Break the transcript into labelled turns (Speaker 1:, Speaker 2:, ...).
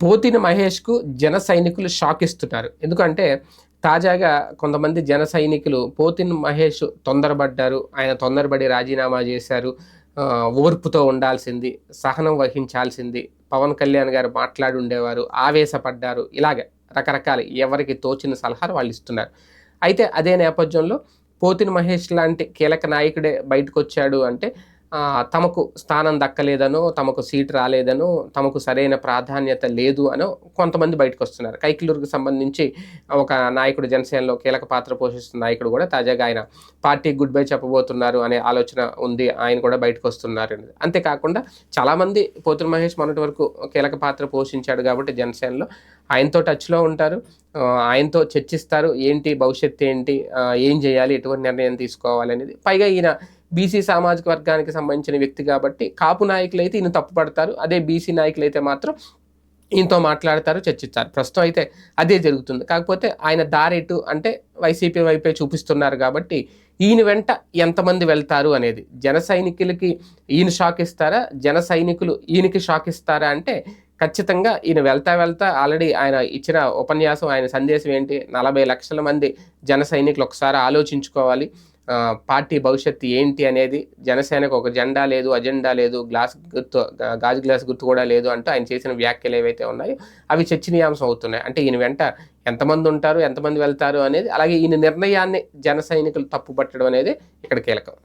Speaker 1: పోతిన మహేష్కు జన సైనికులు షాక్ ఇస్తున్నారు ఎందుకంటే తాజాగా కొంతమంది జన సైనికులు పోతిన్ మహేష్ తొందరపడ్డారు ఆయన తొందరపడి రాజీనామా చేశారు ఓర్పుతో ఉండాల్సింది సహనం వహించాల్సింది పవన్ కళ్యాణ్ గారు మాట్లాడి ఉండేవారు ఆవేశపడ్డారు ఇలాగే రకరకాల ఎవరికి తోచిన సలహాలు వాళ్ళు ఇస్తున్నారు. అయితే అదే నేపథ్యంలో పోతిన్ మహేష్ లాంటి కీలక నాయకుడే బయటకు వచ్చాడు అంటే తమకు స్థానం దక్కలేదనో తమకు సీట్ రాలేదనో తమకు సరైన ప్రాధాన్యత లేదు అనో కొంతమంది బయటకు వస్తున్నారు. కైకిలూరుకు సంబంధించి ఒక నాయకుడు జనసేనలో కీలక పాత్ర పోషిస్తున్న నాయకుడు కూడా తాజాగా ఆయన పార్టీ గుడ్ బై చెప్పబోతున్నారు అనే ఆలోచన ఉంది. ఆయన కూడా బయటకు వస్తున్నారు. అంతేకాకుండా చాలామంది పోతుల మహేష్ మొన్నటి వరకు కీలక పాత్ర పోషించాడు కాబట్టి జనసేనలో. ఆయనతో టచ్లో ఉంటారు. ఆయనతో చర్చిస్తారు. ఏంటి భవిష్యత్తు ఏంటి ఏం చేయాలి ఎటువంటి నిర్ణయం తీసుకోవాలి అనేది. పైగా ఈయన బీసీ సామాజిక వర్గానికి సంబంధించిన వ్యక్తి కాబట్టి కాపు నాయకులు అయితే ఈయన తప్పుపడతారు అదే బీసీ నాయకులు అయితే మాత్రం ఈయనతో మాట్లాడతారు చర్చిస్తారు. ప్రస్తుతం అయితే అదే జరుగుతుంది. కాకపోతే ఆయన దారేటు అంటే వైసీపీ వైపే చూపిస్తున్నారు కాబట్టి ఈయన వెంట ఎంతమంది వెళ్తారు అనేది జన సైనికులకి ఈయన షాక్ ఇస్తారా? జన సైనికులు ఈయనకి షాక్ ఇస్తారా అంటే ఖచ్చితంగా ఈయన వెళ్తా వెళ్తా ఆల్రెడీ ఆయన ఇచ్చిన ఉపన్యాసం ఆయన సందేశం ఏంటి? నలభై లక్షల మంది జన సైనికులు ఒకసారి ఆలోచించుకోవాలి. పార్టీ భవిష్యత్తు ఏంటి అనేది జనసేనకు ఒక జెండా లేదు అజెండా లేదు గ్లాస్ గుర్తు గాజు గ్లాస్ గుర్తు కూడా లేదు అంటూ ఆయన చేసిన వ్యాఖ్యలు ఏవైతే ఉన్నాయో అవి చర్చనీయాంశం అవుతున్నాయి. అంటే ఈయన వెంట ఎంతమంది ఉంటారు ఎంతమంది వెళ్తారు అనేది అలాగే ఈయన నిర్ణయాన్ని జన సైనికులు తప్పుపట్టడం అనేది ఇక్కడ కీలకం.